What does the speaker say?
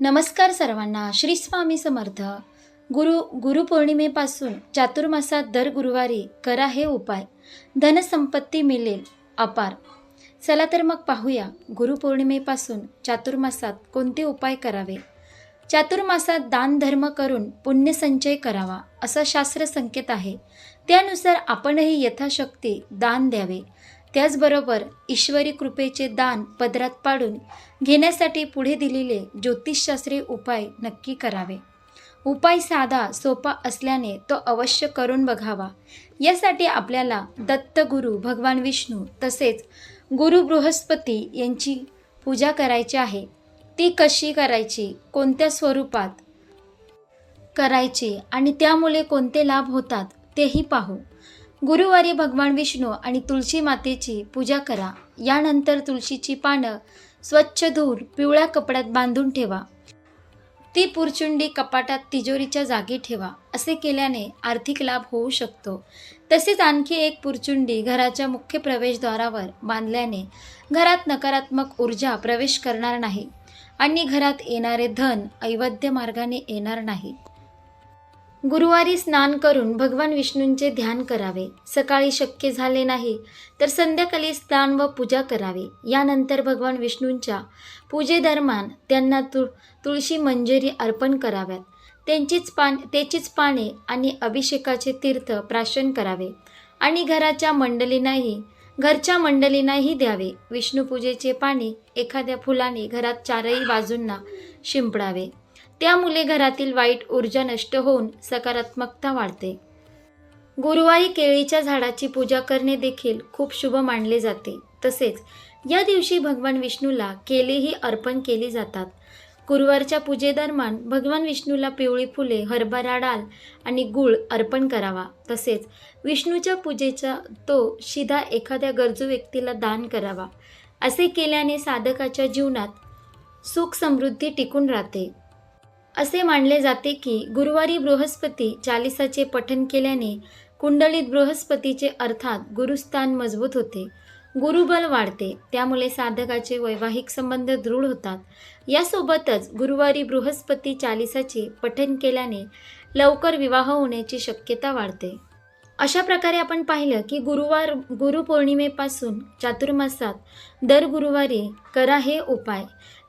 नमस्कार सर्वांना श्री स्वामी समर्थ. गुरु गुरुपौर्णिमेपासून चातुर्मासात दर गुरुवारी करा हे उपाय. धनसंपत्ती मिळेल अपार. चला तर मग पाहूया गुरुपौर्णिमेपासून चातुर्मासात कोणते उपाय करावे. चातुर्मासात दान धर्म करून पुण्यसंचय करावा असा शास्त्र संकेत आहे. त्यानुसार आपणही यथाशक्ती दान द्यावे. त्याचबरोबर ईश्वरी कृपेचे दान पदरात पाडून घेण्यासाठी पुढे दिलेले ज्योतिषशास्त्रीय उपाय नक्की करावे. उपाय साधा सोपा असल्याने तो अवश्य करून बघावा. यासाठी आपल्याला दत्तगुरू भगवान विष्णू तसेच गुरु बृहस्पती यांची पूजा करायची आहे. ती कशी करायची कोणत्या स्वरूपात करायची आणि त्यामुळे कोणते लाभ होतात तेही पाहू. गुरुवारी भगवान विष्णू आणि तुळशी मातेची पूजा करा. यानंतर तुळशीची पानं स्वच्छ धुवून पिवळ्या कपड्यात बांधून ठेवा. ती पुरचुंडी कपाटात तिजोरीच्या जागी ठेवा असे केल्याने आर्थिक लाभ होऊ शकतो. तसेच आणखी एक पुरचुंडी घराच्या मुख्य प्रवेशद्वारावर बांधल्याने घरात नकारात्मक ऊर्जा प्रवेश करणार नाही आणि घरात येणारे धन ऐवध्य मार्गाने येणार नाही. गुरुवारी स्नान करून भगवान विष्णूंचे ध्यान करावे. सकाळी शक्य झाले नाही तर संध्याकाळी स्नान व पूजा करावी. यानंतर भगवान विष्णूंच्या पूजेदरम्यान त्यांना तु तुळशी मंजरी अर्पण कराव्यात. त्यांचीच पान त्याचीच पाने आणि अभिषेकाचे तीर्थ प्राशन करावे. आणि घराच्या मंडलींनाही घरच्या मंडलींनाही द्यावे. विष्णुपूजेचे पाणी एखाद्या फुलाने घरात चारही बाजूंना शिंपडावे. त्यामुळे घरातील वाईट ऊर्जा नष्ट होऊन सकारात्मकता वाढते. गुरुवारी केळीच्या झाडाची पूजा करणे देखील खूप शुभ मानले जाते. तसेच या दिवशी भगवान विष्णूला केळीही अर्पण केली जातात. गुरुवारच्या पूजेदरम्यान भगवान विष्णूला पिवळी फुले हरभरा डाळ आणि गूळ अर्पण करावा. तसेच विष्णूच्या पूजेचा तो शिधा एखाद्या गरजू व्यक्तीला दान करावा. असे केल्याने साधकाच्या जीवनात सुख समृद्धी टिकून राहते. असे मानले जाते की गुरुवारी बृहस्पती चालिसाचे पठन केल्याने कुंडलीत बृहस्पतीचे अर्थात गुरुस्थान मजबूत होते. गुरुबल वाढते. त्यामुळे साधकाचे वैवाहिक संबंध दृढ होतात. यासोबतच गुरुवारी बृहस्पती चालिसाचे पठन केल्याने लवकर विवाह होण्याची शक्यता वाढते. अशा प्रकारे आपण पाहिलं की गुरुवार गुरुपौर्णिमेपासून चातुर्मासात दर गुरुवारी करा हे उपाय.